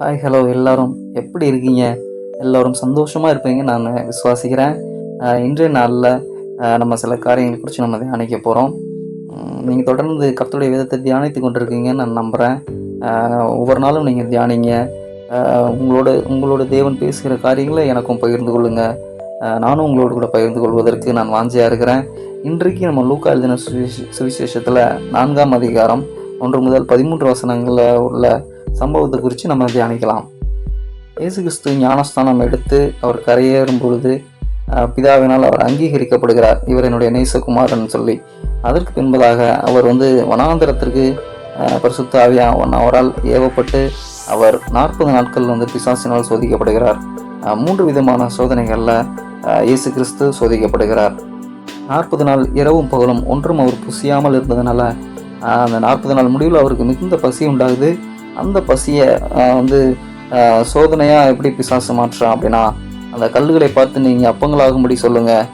Hi hello எல்லோரும். எப்படி இருக்கீங்க? எல்லோரும் சந்தோஷமாக இருப்பீங்க நான் விசுவாசிக்கிறேன். இன்றைய நாளில் நம்ம சில காரியங்களை குறித்து நம்ம தியானிக்க போகிறோம் நீங்கள் தொடர்ந்து கர்த்தருடைய விதத்தை தியானித்து கொண்டிருக்கீங்கன்னு நான் நம்புகிறேன் ஒவ்வொரு நாளும் நீங்கள் தியானிங்க. உங்களோட உங்களோட தேவன் பேசுகிற காரியங்களை எனக்கும் பகிர்ந்து கொள்ளுங்கள் நானும் உங்களோடு கூட பகிர்ந்து கொள்வதற்கு நான் வாஞ்சியாக இருக்கிறேன். இன்றைக்கு நம்ம லூக்கா எழுதின சுவிசேஷத்தில் நான்காம் அதிகாரம் ஒன்று முதல் பதிமூன்று வசனங்களில் உள்ள சம்பவத்தை குறித்து நம்ம தியானிக்கலாம். இயேசு கிறிஸ்து ஞானஸ்தானம் எடுத்து அவர் கரையேறும் பொழுது பிதாவினால் அவர் அங்கீகரிக்கப்படுகிறார். இவர் என்னுடைய நேசகுமாரன் சொல்லி. அதற்கு பின்பதாக அவர் வந்து வனாந்திரத்திற்கு அஹ், பரிசுத்த அவரால் ஏவப்பட்டு அவர் நாற்பது நாட்கள் வந்து பிசாசினால் சோதிக்கப்படுகிறார். மூன்று விதமான சோதனைகளில் இயேசு கிறிஸ்து சோதிக்கப்படுகிறார். நாற்பது நாள் இரவும் பகலும் ஒன்றும் அவர் புசியாமல் இருந்ததுனால அந்த நாற்பது நாள் முடிவில் அவருக்கு மிகுந்த பசி உண்டாகுது. அந்த பசியை வந்து சோதனையாக எப்படி பிசாசு மாற்றுறான் அப்படின்னா அந்த கல்லுகளை பார்த்து நீங்கள் அப்பங்களாகும்படி சொல்லுங்கள்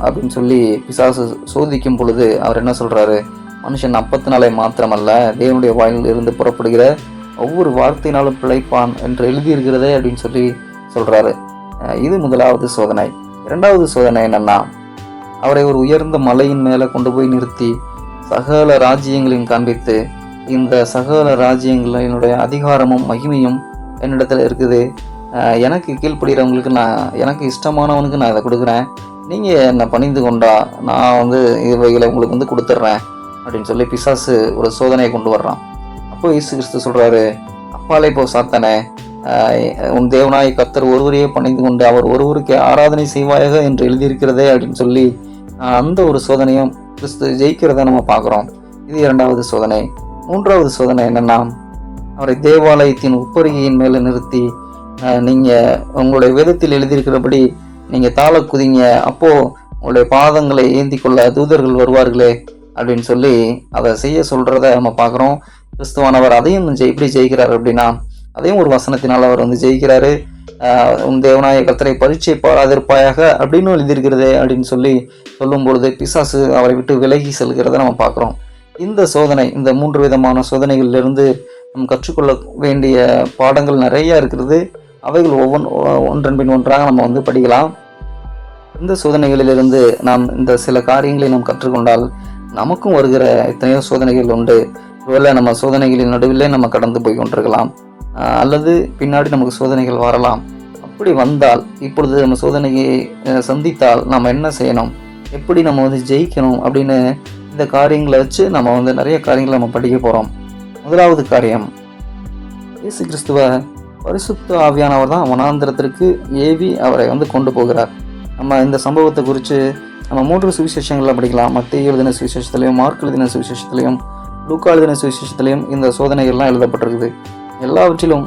அப்படின்னு சொல்லி பிசாசு சோதிக்கும் பொழுது அவர் என்ன சொல்கிறாரு மனுஷன் அப்பத்தினாலே மாத்திரமல்ல தேவனுடைய வாயில் இருந்து புறப்படுகிற ஒவ்வொரு வார்த்தையினாலும் பிழைப்பான் என்று எழுதியிருக்கிறதே அப்படின்னு சொல்லி சொல்கிறாரு இது முதலாவது சோதனை. இரண்டாவது சோதனை என்னென்னா அவரை ஒரு உயர்ந்த மலையின் மேலே கொண்டு போய் நிறுத்தி சகல ராஜ்யங்களையும் காண்பித்து இந்த சகல என்னுடைய அதிகாரமும் மகிமையும் என்னிடத்தில் இருக்குது. எனக்கு கீழ்ப்படுகிறவங்களுக்கு நான் எனக்கு இஷ்டமானவனுக்கு நான் இதை கொடுக்குறேன். நீங்கள் என்னை பணிந்து கொண்டா நான் வந்து இவைகளை உங்களுக்கு வந்து கொடுத்துட்றேன் அப்படின்னு சொல்லி பிசாசு ஒரு சோதனையை கொண்டு வர்றான். அப்போ இயேசு கிறிஸ்து சொல்கிறாரு அப்பாலே போ சாத்தானே உன் தேவனாய் கத்தர் ஒருவரையே பணிந்து கொண்டு அவர் ஒருவருக்கே ஆராதனை செய்வாயாக என்று எழுதியிருக்கிறதே அப்படின்னு சொல்லி அந்த ஒரு சோதனையும் கிறிஸ்து ஜெயிக்கிறத நம்ம பார்க்குறோம். இது இரண்டாவது சோதனை. மூன்றாவது சோதனை என்னென்னா அவரை தேவாலயத்தின் உப்பரிகையின் மேலே நிறுத்தி நீங்கள் உங்களுடைய வேதத்தில் எழுதியிருக்கிறபடி நீங்கள் தாள குதிங்க அப்போது உங்களுடைய பாதங்களை ஏந்தி கொள்ள தூதர்கள் வருவார்களே அப்படின்னு சொல்லி அதை செய்ய சொல்கிறத நம்ம பார்க்குறோம். கிறிஸ்துவானவர் அதையும் எப்படி ஜெயிக்கிறார் அப்படின்னா அதையும் ஒரு வசனத்தினால் அவர் வந்து ஜெயிக்கிறாரு. உன் தேவனாய கத்தரை பரீட்சை பாராதிருப்பாயாக அப்படின்னு எழுதியிருக்கிறதே அப்படின்னு சொல்லி சொல்லும் பொழுது பிசாசு அவரை விட்டு விலகி செல்கிறத நம்ம பார்க்குறோம். இந்த சோதனை இந்த மூன்று விதமான சோதனைகளிலிருந்து நம் கற்றுக்கொள்ள வேண்டிய பாடங்கள் நிறையா இருக்கிறது. அவைகள் ஒவ்வொன்று ஒன்றன் பின் ஒன்றாக நம்ம வந்து படிக்கலாம். இந்த சோதனைகளிலிருந்து நாம் இந்த சில காரியங்களை நாம் கற்றுக்கொண்டால் நமக்கும் வருகிற எத்தனையோ சோதனைகள் உண்டு. ஒருவேளை நம்ம சோதனைகளின் நடுவிலே நம்ம கடந்து போய் கொண்டிருக்கலாம். அல்லது பின்னாடி நமக்கு சோதனைகள் வரலாம். அப்படி வந்தால் இப்பொழுது நம்ம சோதனையை சந்தித்தால் நாம் என்ன செய்யணும்? எப்படி நம்ம வந்து ஜெயிக்கணும்? அப்படின்னு இந்த காரியங்களை வச்சு நம்ம வந்து நிறைய காரியங்களை நம்ம படிக்க போகிறோம் முதலாவது காரியம் இயேசு கிறிஸ்துவ பரிசுத்த ஆவியானவர் தான் வனாந்திரத்திற்கு ஏவி அவரை வந்து கொண்டு போகிறார். நம்ம இந்த சம்பவத்தை குறித்து நம்ம மூன்று சுவிசேஷங்களில் படிக்கலாம். மத்திய எழுதின சுவிசேஷத்துலையும் மார்க் எழுதின சுவிசேஷத்துலையும் லூக்கா எழுதின சுவிசேஷத்துலையும் இந்த சோதனைகள்லாம் எழுதப்பட்டிருக்குது. எல்லாவற்றிலும்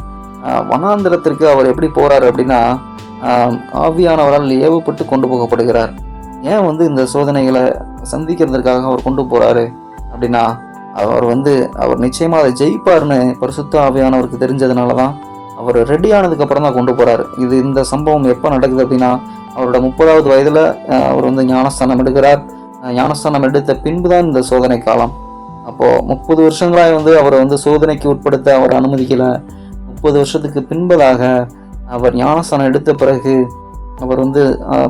வனாந்திரத்திற்கு அவர் எப்படி போகிறார் அப்படின்னா ஆவியானவரால் ஏவப்பட்டு கொண்டு போகப்படுகிறார். ஏன் வந்து இந்த சோதனைகளை சந்திக்கிறதுக்காக அவர் கொண்டு போகிறாரு அப்படின்னா அவர் வந்து அவர் நிச்சயமாக அதை ஜெயிப்பார்னு பரிசுத்த ஆவியானவருக்கு தெரிஞ்சதுனால தான் அவர் ரெடி ஆனதுக்கு அப்புறம் தான் கொண்டு போகிறார் இது இந்த சம்பவம் எப்போ நடக்குது அப்படின்னா அவரோட முப்பதாவது வயதில் அவர் வந்து ஞானஸ்தானம் எடுக்கிறார். ஞானஸ்தானம் எடுத்த பின்பு தான் இந்த சோதனை காலம். அப்போது முப்பது வருஷங்களாய் வந்து அவரை வந்து சோதனைக்கு உட்படுத்த அவர் அனுமதிக்கலை. முப்பது வருஷத்துக்கு பின்பதாக அவர் ஞானஸ்தானம் எடுத்த பிறகு அவர் வந்து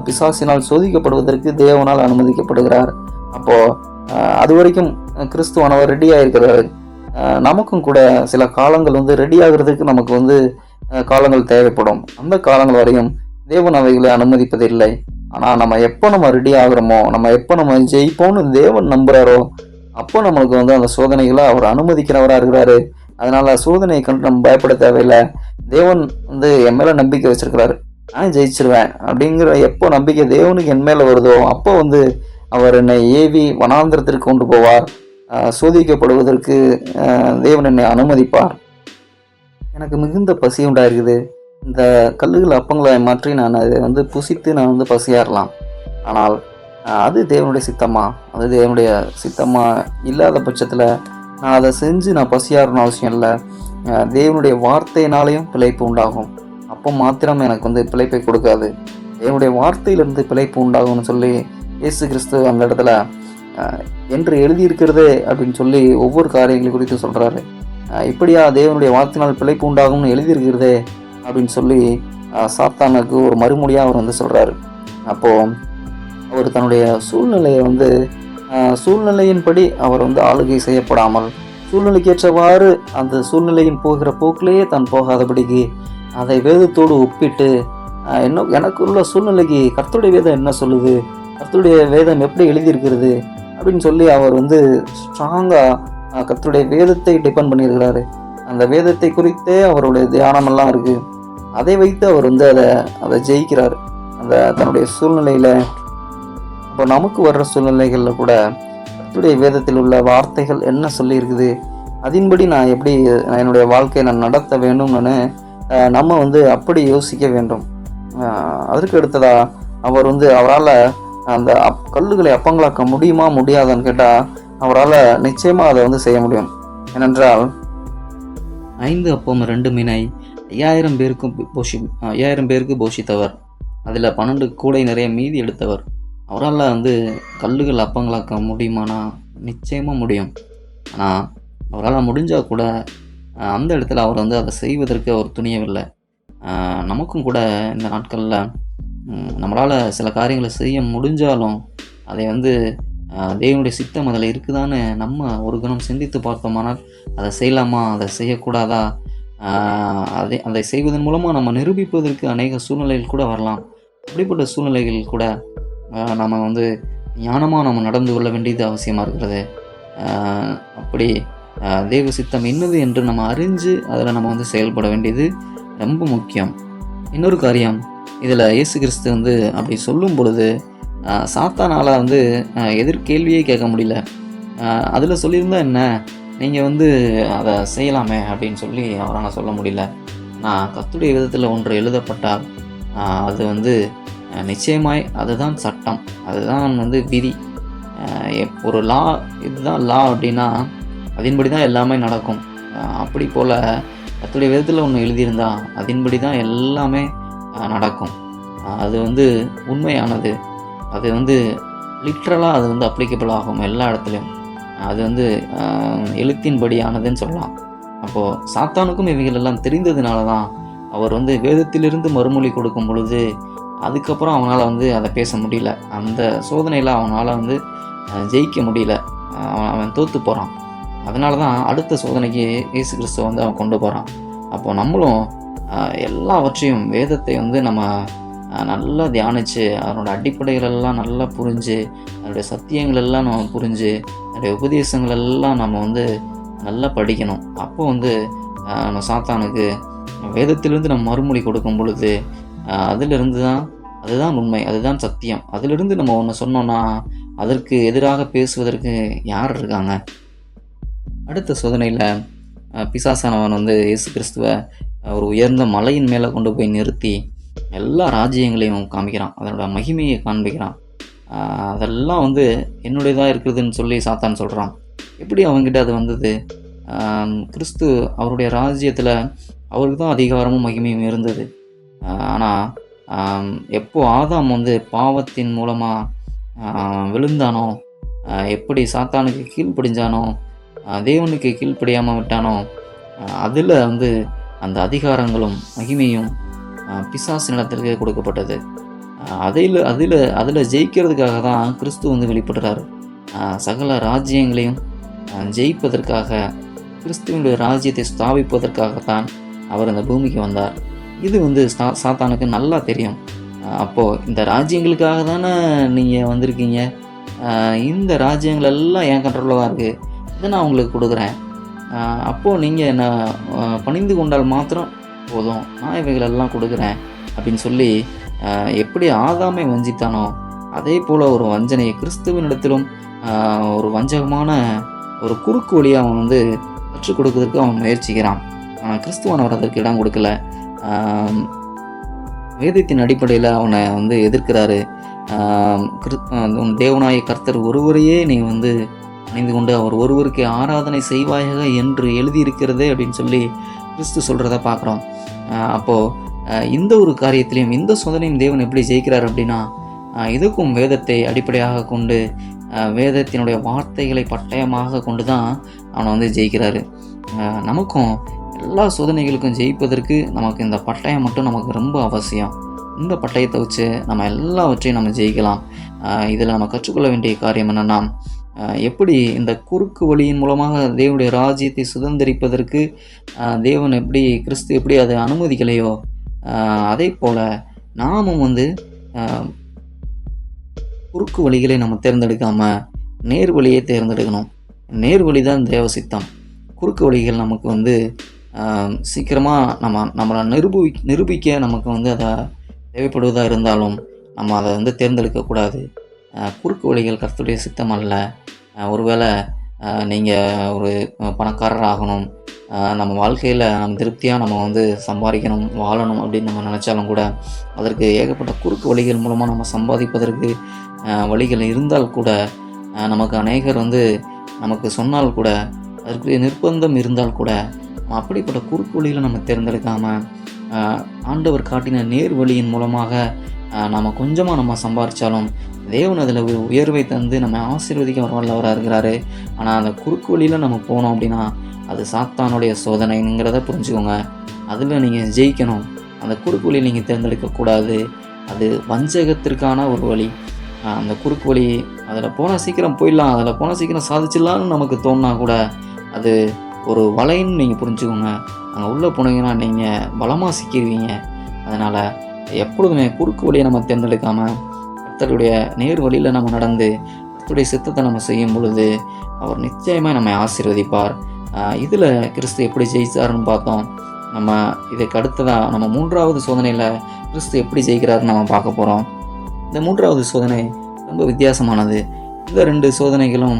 பிசாசினால் சோதிக்கப்படுவதற்கு தேவனால் அனுமதிக்கப்படுகிறார். அப்போ அது வரைக்கும் கிறிஸ்துவானவர் ரெடியாக இருக்கிறாரு நமக்கும் கூட சில காலங்கள் வந்து ரெடி ஆகிறதுக்கு நமக்கு வந்து காலங்கள் தேவைப்படும். அந்த காலங்கள் வரையும் தேவன் அவைகளை அனுமதிப்பதில்லை. ஆனால் நம்ம எப்போ நம்ம ரெடி ஆகிறோமோ நம்ம எப்போ நம்ம ஜெயிப்போம்னு தேவன் நம்புகிறாரோ அப்போ நம்மளுக்கு வந்து அந்த சோதனைகளை அவர் அனுமதிக்கிறவராக இருக்கிறாரு. அதனால் சோதனையை கண்டு நம்ம பயப்பட தேவையில்லை. தேவன் வந்து என் மேலே நம்பிக்கை வச்சுருக்கிறாரு. நான் ஜெயிச்சிருவேன் அப்படிங்கிற எப்போ நம்பிக்கை தேவனுக்கு என் மேலே வருதோ அப்போ வந்து அவர் என்னை ஏவி வனாந்திரத்திற்கு கொண்டு போவார். சோதிக்கப்படுவதற்கு தேவன் என்னை அனுமதிப்பார். எனக்கு மிகுந்த பசி உண்டாயிருக்குது. இந்த கல்லுகள் அப்பங்களை மாற்றி நான் அதை வந்து புசித்து நான் வந்து பசியாறலாம். ஆனால் அது தேவனுடைய சித்தமா? அது தேவனுடைய சித்தமா இல்லாத பட்சத்தில் நான் அதை செஞ்சு நான் பசியாறணும் அவசியம் இல்லை. தேவனுடைய வார்த்தையினாலேயும் பிழைப்பு உண்டாகும். அப்போ மாத்திரம் எனக்கு வந்து பிழைப்பை கொடுக்காது. என்னுடைய வார்த்தையிலிருந்து பிழைப்பு உண்டாகும்னு சொல்லி இயேசு கிறிஸ்து அந்த இடத்துல என்று எழுதியிருக்கிறதே அப்படின்னு சொல்லி ஒவ்வொரு காரியங்களை குறித்து சொல்கிறாரு இப்படியா தேவனுடைய வார்த்தையினால் பிழைப்பு உண்டாகும்னு எழுதியிருக்கிறதே அப்படின்னு சொல்லி சாத்தானுக்கு ஒரு மறுமொழியாக அவர் வந்து சொல்கிறாரு அப்போது அவர் தன்னுடைய சூழ்நிலையை வந்து சூழ்நிலையின்படி அவர் வந்து ஆளுகை செய்யப்படாமல் சூழ்நிலைக்கேற்றவாறு அந்த சூழ்நிலையின் போகிற போக்கிலேயே தான் போகாதபடிக்கு அதை வேதத்தோடு ஒப்பிட்டு இன்னும் எனக்கு உள்ள சூழ்நிலைக்கு கர்த்தருடைய வேதம் என்ன சொல்லுது? கர்த்தருடைய வேதம் எப்படி எழுதியிருக்கிறது? அப்படின்னு சொல்லி அவர் வந்து ஸ்ட்ராங்காக கர்த்தருடைய வேதத்தை டிபெண்ட் பண்ணியிருக்கிறாரு. அந்த வேதத்தை குறித்தே அவருடைய தியானமெல்லாம் இருக்குது அதை வைத்து அவர் வந்து அதை அதை ஜெயிக்கிறார். அந்த தன்னுடைய சூழ்நிலையில் இப்போ நமக்கு வர்ற சூழ்நிலைகளில் கூட கர்த்தருடைய வேதத்தில் உள்ள வார்த்தைகள் என்ன சொல்லியிருக்குது? அதன்படி நான் எப்படி என்னுடைய வாழ்க்கையை நான் நடத்த வேணும்னு நம்ம வந்து அப்படி யோசிக்க வேண்டும். அதற்கு அடுத்ததா அவர் வந்து அவரால் அந்த அப் கல்லுகளை அப்பங்களாக்க முடியுமா முடியாதான்னு கேட்டால் அவரால் நிச்சயமாக அதை வந்து செய்ய முடியும். ஏனென்றால் ஐந்து அப்பம் ரெண்டு மீனை ஐயாயிரம் பேருக்கும் போஷி ஐயாயிரம் பேருக்கு போஷித்தவர். அதில் பன்னெண்டு கூடை நிறைய மீதி எடுத்தவர். அவரால் வந்து கல்லுகள் அப்பங்களாக்க முடியுமானா நிச்சயமாக முடியும். ஆனால் அவரால் முடிஞ்சால் கூட அந்த இடத்துல அவர் வந்து அதை செய்வதற்கு அவர் துணியவில்லை. நமக்கும் கூட இந்த நாட்களில் நம்மளால் சில காரியங்களை செய்ய முடிஞ்சாலும் அதை வந்து தெய்வனுடைய தேவனுடைய சித்தம் அதில் இருக்குதான்னு நம்ம ஒரு கணம் சிந்தித்து பார்த்தோமானால் அதை செய்யலாமா? அதை செய்யக்கூடாதா? அதை அதை செய்வதன் மூலமாக நம்ம நிரூபிப்பதற்கு அநேக சூழ்நிலைகள் கூட வரலாம். அப்படிப்பட்ட சூழ்நிலைகள் கூட நம்ம வந்து ஞானமாக நம்ம நடந்து கொள்ள வேண்டியது அவசியமாக இருக்கிறது. அப்படி தேவ சித்தம் என்னது என்று நம்ம அறிஞ்சு அதில் நம்ம வந்து செயல்பட வேண்டியது ரொம்ப முக்கியம். இன்னொரு காரியம் இதில் இயேசு கிறிஸ்து வந்து அப்படி சொல்லும் பொழுது சாத்தானால் வந்து எதிர்கேள்வியே கேட்க முடியல. அதில் சொல்லியிருந்தா என்ன நீங்கள் வந்து அதை செய்யலாமே அப்படின்னு சொல்லி அவரால் சொல்ல முடியல. நான் கத்துடைய விதத்தில் ஒன்று எழுதப்பட்டால் அது வந்து நிச்சயமாய் அதுதான் சட்டம் அதுதான் வந்து விதி. ஒரு லா இதுதான் லா அப்படின்னா அதன்படி தான் எல்லாமே நடக்கும். அப்படி போல் அத்துடைய விதத்தில் ஒன்று எழுதியிருந்தா அதன்படி தான் எல்லாமே நடக்கும். அது வந்து உண்மையானது. அது வந்து லிட்ரலாக அது வந்து அப்ளிகபிள் ஆகும் எல்லா இடத்துலையும். அது வந்து எழுத்தின்படியானதுன்னு சொல்லலாம். அப்போது சாத்தானுக்கும் இவைகள் எல்லாம் தெரிந்ததுனால தான் அவர் வந்து வேதத்திலிருந்து மறுமொழி கொடுக்கும் பொழுது அதுக்கப்புறம் அவனால் வந்து அதை பேச முடியல. அந்த சோதனையில் அவனால் வந்து ஜெயிக்க முடியல. அவன் அவன் தோற்று போகிறான் அதனால தான் அடுத்த சோதனைக்கு இயேசு கிறிஸ்துவ வந்து அவன் கொண்டு போகிறான் அப்போ நம்மளும் எல்லாவற்றையும் வேதத்தை வந்து நம்ம நல்லா தியானித்து அதனோட அடிப்படைகளெல்லாம் நல்லா புரிஞ்சு அதனுடைய சத்தியங்கள் எல்லாம் நம்ம புரிஞ்சு அதனுடைய உபதேசங்கள் எல்லாம் நம்ம வந்து நல்லா படிக்கணும். அப்போ வந்து நம்ம சாத்தானுக்கு வேதத்திலிருந்து நம்ம மறுமொழி கொடுக்கும் பொழுது அதிலிருந்து தான் அதுதான் உண்மை அதுதான் சத்தியம். அதிலிருந்து நம்ம ஒன்று சொன்னோன்னா அதற்கு எதிராக பேசுவதற்கு யார் இருக்காங்க? அடுத்த சோதனையில் பிசாசானவன் வந்து இயேசு கிறிஸ்துவை ஒரு உயர்ந்த மலையின் மேலே கொண்டு போய் நிறுத்தி எல்லா ராஜ்யங்களையும் காமிக்கிறான். அதனோட மகிமையை காண்பிக்கிறான். அதெல்லாம் வந்து என்னுடையதாக இருக்குதுன்னு சொல்லி சாத்தான் சொல்கிறான் எப்படி அவங்ககிட்ட அது வந்தது? கிறிஸ்து அவருடைய ராஜ்யத்தில் அவருக்கு தான் அதிகாரமும் மகிமையும் இருந்தது. ஆனால் எப்போ ஆதாம் வந்து பாவத்தின் மூலமாக விழுந்தானோ எப்படி சாத்தானுக்கு கீழ்ப்படிஞ்சானோ தேவனுக்கு கீழ்ப்படியாமல் விட்டானோ? அதில் வந்து அந்த அதிகாரங்களும் மகிமையும் பிசாசு நிலத்திற்கு கொடுக்கப்பட்டது. அதில் அதில் அதில் ஜெயிக்கிறதுக்காக தான் கிறிஸ்து வந்து வெளிப்படுறாரு. சகல ராஜ்யங்களையும் ஜெயிப்பதற்காக கிறிஸ்துவனுடைய ராஜ்யத்தை ஸ்தாபிப்பதற்காகத்தான் அவர் அந்த பூமிக்கு வந்தார். இது வந்து சா சாத்தானுக்கு நல்லா தெரியும். அப்போது இந்த ராஜ்யங்களுக்காக தானே நீங்கள் வந்திருக்கீங்க? இந்த ராஜ்யங்கள் எல்லாம் என் கண்ட்ரோலில் தான் இருக்குது இதை நான் உங்களுக்கு கொடுக்குறேன். அப்போது நீங்கள் என்னை பணிந்து கொண்டால் மாத்திரம் போதும். நான் இவைகளெல்லாம் கொடுக்குறேன் அப்படின்னு சொல்லி எப்படி ஆதாமை வஞ்சித்தானோ அதே போல் ஒரு வஞ்சனையை கிறிஸ்துவனிடத்திலும் ஒரு வஞ்சகமான ஒரு குறுக்கு வழியை அவன் வந்து கற்றுக் கொடுக்கறதுக்கு அவன் முயற்சிக்கிறான். ஆனால் கிறிஸ்துவானவர் அதற்கு இடம் கொடுக்கல. வேதத்தின் அடிப்படையில் அவனை வந்து எதிர்க்கிறாரு. ஆம், உன் தேவனாய கர்த்தர் ஒருவரையே நீ வந்து அணிந்து கொண்டு அவர் ஒருவருக்கு ஆராதனை செய்வாயாக என்று எழுதியிருக்கிறதே அப்படின்னு சொல்லி கிறிஸ்து சொல்கிறத பார்க்குறோம். அப்போது இந்த ஒரு காரியத்திலையும் இந்த சோதனையும் தேவன் எப்படி ஜெயிக்கிறார் அப்படின்னா இதுக்கும் வேதத்தை அடிப்படையாக கொண்டு வேதத்தினுடைய வார்த்தைகளை பட்டயமாக கொண்டு தான் அவனை வந்து ஜெயிக்கிறாரு. நமக்கும் எல்லா சோதனைகளுக்கும் ஜெயிப்பதற்கு நமக்கு இந்த பட்டயம் மட்டும் நமக்கு ரொம்ப அவசியம். இந்த பட்டயத்தை வச்சு நம்ம எல்லாவற்றையும் நம்ம ஜெயிக்கலாம். இதில் நம்ம கற்றுக்கொள்ள வேண்டிய காரியம் என்னென்னா எப்படி இந்த குறுக்கு வழியின் மூலமாக தேவனுடைய ராஜ்யத்தை சுதந்திரிப்பதற்கு தேவன் எப்படி கிறிஸ்து எப்படி அதை அனுமதிக்கலையோ அதே போல் நாமும் வந்து குறுக்கு வழிகளை நம்ம தேர்ந்தெடுக்காமல் நேர் வழியை தேர்ந்தெடுக்கணும். நேர் வழி தான் தேவ சித்தம். குறுக்கு வழிகள் நமக்கு வந்து சீக்கிரமாக நம்ம நம்மளை நிரூபி நிரூபிக்க நமக்கு வந்து அதை தேவைப்படுவதாக இருந்தாலும் நம்ம அதை வந்து தேர்ந்தெடுக்கக்கூடாது. குறுக்கு வழிகள் கர்த்தருடைய சித்தம் அல்ல. ஒருவேளை நீங்கள் ஒரு பணக்காரர் ஆகணும். நம்ம வாழ்க்கையில் நம்ம திருப்தியாக நம்ம வந்து சம்பாதிக்கணும் வாழணும் அப்படின்னு நம்ம நினச்சாலும் கூட அதற்கு ஏகப்பட்ட குறுக்கு வழிகள் மூலமாக நம்ம சம்பாதிப்பதற்கு வழிகள் இருந்தால் கூட நமக்கு அநேகர் வந்து நமக்கு சொன்னால் கூட அதற்கு நிர்பந்தம் இருந்தால் கூட நம்ம அப்படிப்பட்ட குறுக்கு வழியில் நம்ம தேர்ந்தெடுக்காமல் ஆண்டவர் காட்டின நேர் வழியின் மூலமாக நம்ம கொஞ்சமாக நம்ம சம்பாதிச்சாலும் தேவன் அதில் ஒரு உயர்வை தந்து நம்ம ஆசீர்வதிக்க வர வல்லவராக இருக்கிறாரு. ஆனால் அந்த குறுக்கு வழியில் நம்ம போனோம் அப்படின்னா அது சாத்தானுடைய சோதனைங்கிறத புரிஞ்சுக்கோங்க. அதில் நீங்கள் ஜெயிக்கணும். அந்த குறுக்கு வழியை நீங்கள் தேர்ந்தெடுக்கக்கூடாது. அது வஞ்சகத்திற்கான ஒரு வழி. அந்த குறுக்கு வழி அதில் போனால் சீக்கிரம் போயிடலாம் அதில் போனால் சீக்கிரம் சாதிச்சிடலாம்னு நமக்கு தோணுனா கூட அது ஒரு வலைன்னு நீங்கள் புரிஞ்சுக்கோங்க. அங்கே உள்ளே போனீங்கன்னா நீங்கள் பலமாக சிக்கிடுவீங்க அதனால் எப்பொழுதுமே குறுக்கு வழியை நம்ம தேர்ந்தெடுக்காமல் கர்த்தருடைய நேர் வழியில் நம்ம நடந்து கர்த்தருடைய சித்தத்தை நம்ம செய்யும் பொழுது அவர் நிச்சயமாக நம்மை ஆசீர்வதிப்பார். இதில் கிறிஸ்து எப்படி ஜெயிச்சாருன்னு பார்த்தோம். நம்ம இதுக்கு அடுத்ததாக நம்ம மூன்றாவது சோதனையில் கிறிஸ்து எப்படி ஜெயிக்கிறாருன்னு நம்ம பார்க்க போகிறோம் இந்த மூன்றாவது சோதனை ரொம்ப வித்தியாசமானது. இந்த ரெண்டு சோதனைகளும்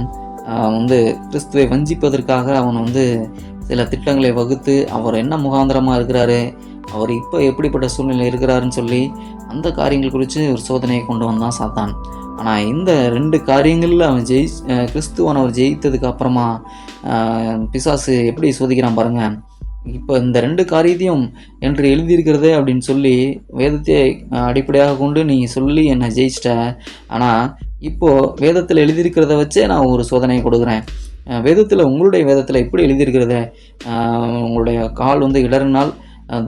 வந்து கிறிஸ்துவை வஞ்சிப்பதற்காக அவன் வந்து சில திட்டங்களை வகுத்து அவர் என்ன முகாந்திரமாக இருக்கிறாரு அவர் இப்போ எப்படிப்பட்ட சூழ்நிலை இருக்கிறாருன்னு சொல்லி அந்த காரியங்கள் குறித்து ஒரு சோதனையை கொண்டு வந்தான் சாத்தான். ஆனால் இந்த ரெண்டு காரியங்களில் அவன் ஜெயி ஆஹ், கிறிஸ்துவானவர் ஜெயித்ததுக்கு அப்புறமா பிசாசு எப்படி சோதிக்கிறான் பாருங்கள் இப்போ இந்த ரெண்டு காரியத்தையும் என்று எழுதியிருக்கிறதே அப்படின்னு சொல்லி வேதத்தை அடிப்படையாக கொண்டு நீ சொல்லி என்னை ஜெயிச்சிட்ட. ஆனால் இப்போது வேதத்தில் எழுதியிருக்கிறத வச்சே நான் ஒரு சோதனையை கொடுக்குறேன். வேதத்தில் உங்களுடைய வேதத்தில் எப்படி எழுதியிருக்கிறத? உங்களுடைய கால் வந்து இடறினால்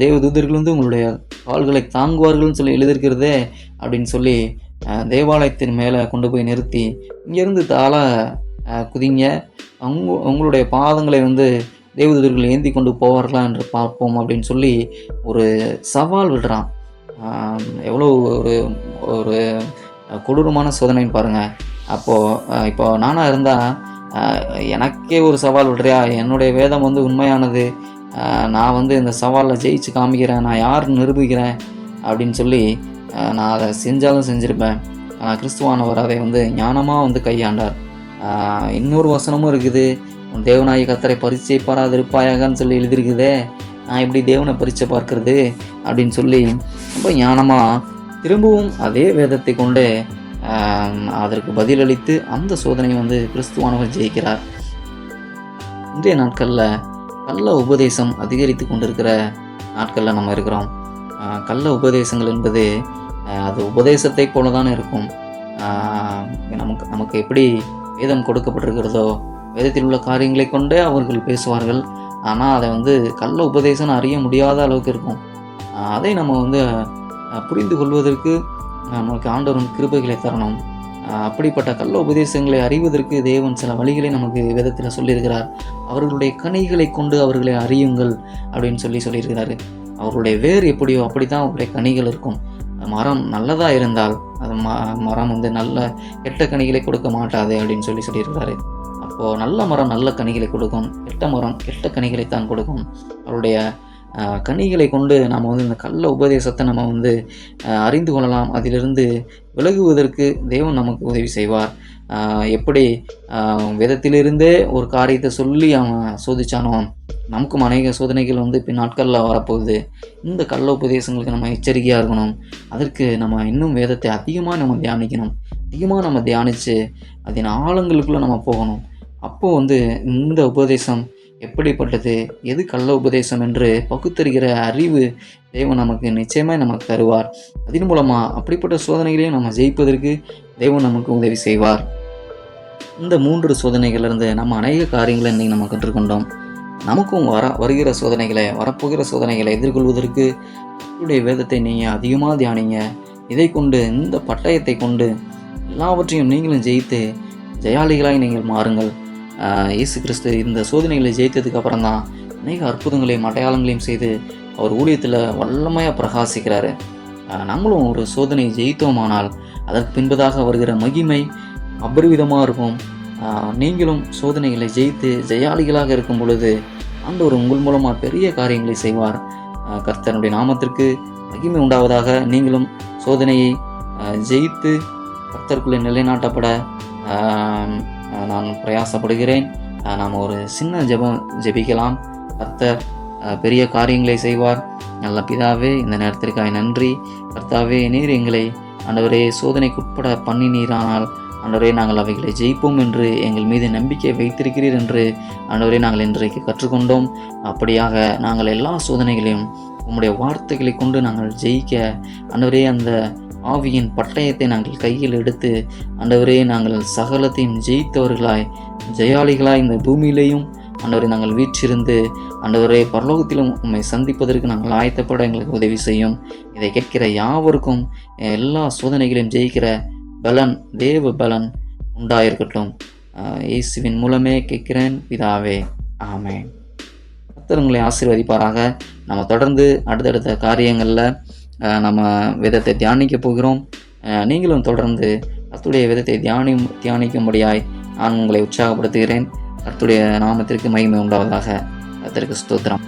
தேவதூதர்கள் வந்து உங்களுடைய கால்களை தாங்குவார்கள்னு சொல்லி எழுதியிருக்கிறதே அப்படின்னு சொல்லி தேவாலயத்தின் மேலே கொண்டு போய் நிறுத்தி இங்கேருந்து தாழ குதிங்க. அவங்க உங்களுடைய பாதங்களை வந்து தேவதூதர்கள் ஏந்தி கொண்டு போவார்களா என்று பார்ப்போம் அப்படின்னு சொல்லி ஒரு சவால் விடுறான். எவ்வளோ ஒரு ஒரு கொடூரமான சோதனைன்னு பாருங்கள் அப்போது இப்போ நானாக இருந்தால் எனக்கே ஒரு சவால் விடுறியா? என்னுடைய வேதம் வந்து உண்மையானது. நான் வந்து இந்த சவாலில் ஜெயிச்சு காமிக்கிறேன் நான் யார் நிரூபிக்கிறேன் அப்படின்னு சொல்லி நான் அதை செஞ்சாலும் செஞ்சுருப்பேன். ஆனால் கிறிஸ்துவானவர் அதை வந்து ஞானமாக வந்து கையாண்டார். இன்னொரு வசனமும் இருக்குது. உன் தேவனாய் கத்தரை பரிச்சை பாராதிருப்பாயாகன்னு சொல்லி எழுதியிருக்குதே. நான் எப்படி தேவனை பரிச்சை பார்க்கறது அப்படின்னு சொல்லி ரொம்ப ஞானமாக திரும்பவும் அதே வேதத்தை கொண்டு அதற்கு பதிலளித்து அந்த சோதனையை வந்து கிறிஸ்துவானவர் ஜெயிக்கிறார். இன்றைய நாட்களில் கள்ள உபதேசம் அதிகரித்து கொண்டிருக்கிற நாட்களில் நம்ம இருக்கிறோம். கள்ள உபதேசங்கள் என்பது அது உபதேசத்தை போல தான் இருக்கும் நமக்கு நமக்கு எப்படி வேதம் கொடுக்கப்பட்டிருக்கிறதோ வேதத்தில் உள்ள காரியங்களை கொண்டே அவர்கள் பேசுவார்கள். ஆனால் அதை வந்து கள்ள உபதேசம்னு அறிய முடியாத அளவுக்கு இருக்கும். அதை நம்ம வந்து புரிந்து கொள்வதற்கு நமக்கு ஆண்டவரும் கிருபைகளை தரணும். அப்படிப்பட்ட கள்ள உபதேசங்களை அறிவதற்கு தேவன் சில வழிகளை நமக்கு விதத்தில் சொல்லியிருக்கிறார். அவர்களுடைய கனிகளை கொண்டு அவர்களை அறியுங்கள் அப்படின்னு சொல்லி சொல்லியிருக்கிறாரு. அவர்களுடைய வேர் எப்படியோ அப்படி தான் அவருடைய கனிகள் இருக்கும். மரம் நல்லதாக இருந்தால் அது ம மரம் வந்து நல்ல கெட்ட கனிகளை கொடுக்க மாட்டாது அப்படின்னு சொல்லி சொல்லியிருக்கிறாரு. அப்போது நல்ல மரம் நல்ல கனிகளை கொடுக்கும் கெட்ட மரம் கெட்ட கனிகளை தான் கொடுக்கும். அவருடைய கனிகளை கொண்டு நாம் வந்து இந்த கள்ள உபதேசத்தை நம்ம வந்து அறிந்து கொள்ளலாம். அதிலிருந்து விலகுவதற்கு தேவன் நமக்கு உதவி செய்வார். எப்படி விதத்திலிருந்தே வேதத்திலிருந்தே ஒரு காரியத்தை சொல்லி அவன் சோதிச்சானோ நமக்கும் அநேக சோதனைகள் வந்து பின் நாட்களில் வரப்போகுது. இந்த கள்ள உபதேசங்களுக்கு நம்ம எச்சரிக்கையாக இருக்கணும். அதற்கு நம்ம இன்னும் வேதத்தை அதிகமாக நம்ம தியானிக்கணும். அதிகமாக நம்ம தியானித்து அதன் ஆழங்களுக்குள்ளே நம்ம போகணும். அப்போது வந்து இந்த உபதேசம் எப்படிப்பட்டது? எது கள்ள உபதேசம் என்று பகுத்தறிகிற அறிவு தேவன் நமக்கு நிச்சயமாக நமக்கு தருவார். அதன் மூலமாக அப்படிப்பட்ட சோதனைகளையும் நம்ம ஜெயிப்பதற்கு தேவன் நமக்கு உதவி செய்வார். இந்த மூன்று சோதனைகளிலிருந்து நம்ம அநேக காரியங்களை இன்றைக்கி நம்ம கற்றுக்கொண்டோம். நமக்கும் வர வருகிற சோதனைகளை வரப்போகிற சோதனைகளை எதிர்கொள்வதற்கு கர்த்தருடைய வேதத்தை நீங்கள் அதிகமாக தியானிங்க. இதை கொண்டு இந்த பட்டயத்தை கொண்டு எல்லாவற்றையும் நீங்களும் ஜெயித்து ஜெயாளிகளாய் நீங்கள் மாறுங்கள். இயேசு கிறிஸ்து இந்த சோதனைகளை ஜெயித்ததுக்கு அப்புறம் தான் அநேக அற்புதங்களையும் அடையாளங்களையும் செய்து அவர் ஊழியத்தில் வல்லமையாக பிரகாசிக்கிறாரு. நம்மளும் ஒரு சோதனையை ஜெயித்தோமானால் அதற்கு பின்பதாக வருகிற மகிமை அபரிவிதமாக இருக்கும். நீங்களும் சோதனைகளை ஜெயித்து ஜெயாளிகளாக இருக்கும் பொழுது ஆண்டவர் உங்கள் மூலமாக பெரிய காரியங்களை செய்வார். கர்த்தனுடைய கர்த்தருடைய நாமத்திற்கு மகிமை உண்டாவதாக நீங்களும் சோதனையை ஜெயித்து கர்த்தருக்குள்ளே நிலைநாட்டப்பட நான் பிரயாசப்படுகிறேன். நாம் ஒரு சின்ன ஜெபம் ஜெபிக்கலாம். கர்த்தர் பெரிய காரியங்களை செய்வார். நல்ல பிதாவே இந்த நேரத்திற்காக நன்றி. கர்த்தாவே நீர் எங்களை ஆண்டவரே சோதனைக்குட்பட பண்ணினீரானால் ஆண்டவரே நாங்கள் அவைகளை ஜெயிப்போம் என்று எங்கள் மீது நம்பிக்கை வைத்திருக்கிறீர் என்று ஆண்டவரே நாங்கள் இன்றைக்கு கற்றுக்கொண்டோம். அப்படியாக நாங்கள் எல்லா சோதனைகளையும் உம்முடைய வார்த்தைகளை கொண்டு நாங்கள் ஜெயிக்க ஆண்டவரே அந்த ஆவியின் பட்டயத்தை நாங்கள் கையில் எடுத்து ஆண்டவரே நாங்கள் சகலத்தையும் ஜெயித்தவர்களாய் ஜெயாளிகளாய் இந்த பூமியிலேயும் ஆண்டவரை நாங்கள் வீற்றிருந்து ஆண்டவரே பரலோகத்திலும் உண்மை சந்திப்பதற்கு நாங்கள் ஆயத்தப்பட எங்களுக்கு உதவி செய்யும். இதை கேட்கிற யாவருக்கும் எல்லா சோதனைகளையும் ஜெயிக்கிற பலன் தேவ பலன் உண்டாயிருக்கட்டும். இயேசுவின் மூலமே கேட்கிறேன் பிதாவே ஆமென். பத்திரங்களை உங்களை ஆசீர்வதிப்பாராக. நம்ம தொடர்ந்து அடுத்தடுத்த காரியங்களில் நம்ம விதத்தை தியானிக்க போகிறோம். நீங்களும் தொடர்ந்து கர்த்தருடைய விதத்தை தியானி தியானிக்கும்படியாய் நான் உங்களை உற்சாகப்படுத்துகிறேன். அத்துடைய நாமத்திற்கு மகிமை உண்டாவதாக. கர்த்தருக்கு ஸ்தோத்திரம்.